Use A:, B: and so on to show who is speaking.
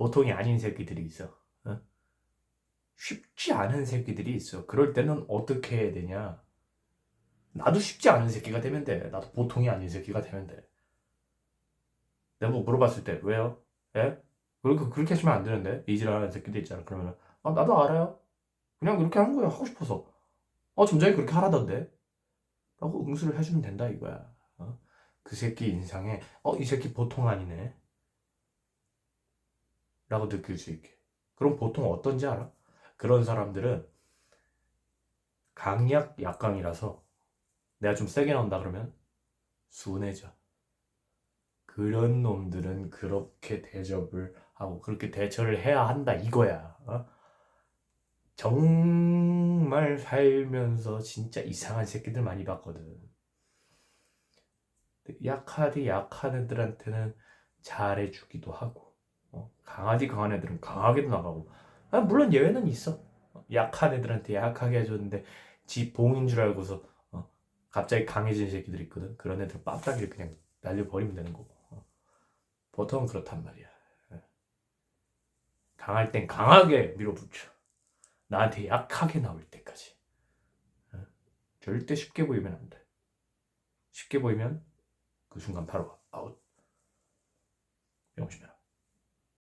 A: 보통이 아닌 새끼들이 있어. 어? 쉽지 않은 새끼들이 있어. 그럴 때는 어떻게 해야 되냐? 나도 쉽지 않은 새끼가 되면 돼. 나도 보통이 아닌 새끼가 되면 돼. 내가 뭐 물어봤을 때 왜요? 예? 그렇게 그렇게 하시면 안 되는데 이지라는 새끼들 있잖아. 그러면 아 나도 알아요. 그냥 그렇게 하는 거야 하고 싶어서. 어 점장이 그렇게 하라던데. 라고 응수를 해주면 된다 이거야. 어? 그 새끼 인상에 어 이 새끼 보통 아니네. 라고 느낄 수 있게. 그럼 보통 어떤지 알아? 그런 사람들은 강약 약강이라서 내가 좀 세게 나온다 그러면 순해져. 그런 놈들은 그렇게 대접을 하고 그렇게 대처를 해야 한다 이거야. 어? 정말 살면서 진짜 이상한 새끼들 많이 봤거든. 약하디 약한 애들한테는 잘해주기도 하고 어? 강하디 강한 애들은 강하게도 나가고 아, 물론 예외는 있어. 약한 애들한테 약하게 해줬는데 지 봉인 줄 알고서 어, 갑자기 강해진 새끼들 있거든. 그런 애들 빡빡이 그냥 날려버리면 되는 거고. 어. 보통 그렇단 말이야. 예. 강할 땐 강하게 밀어붙여. 나한테 약하게 나올 때까지. 어. 절대 쉽게 보이면 안 돼. 쉽게 보이면 그 순간 바로 아웃.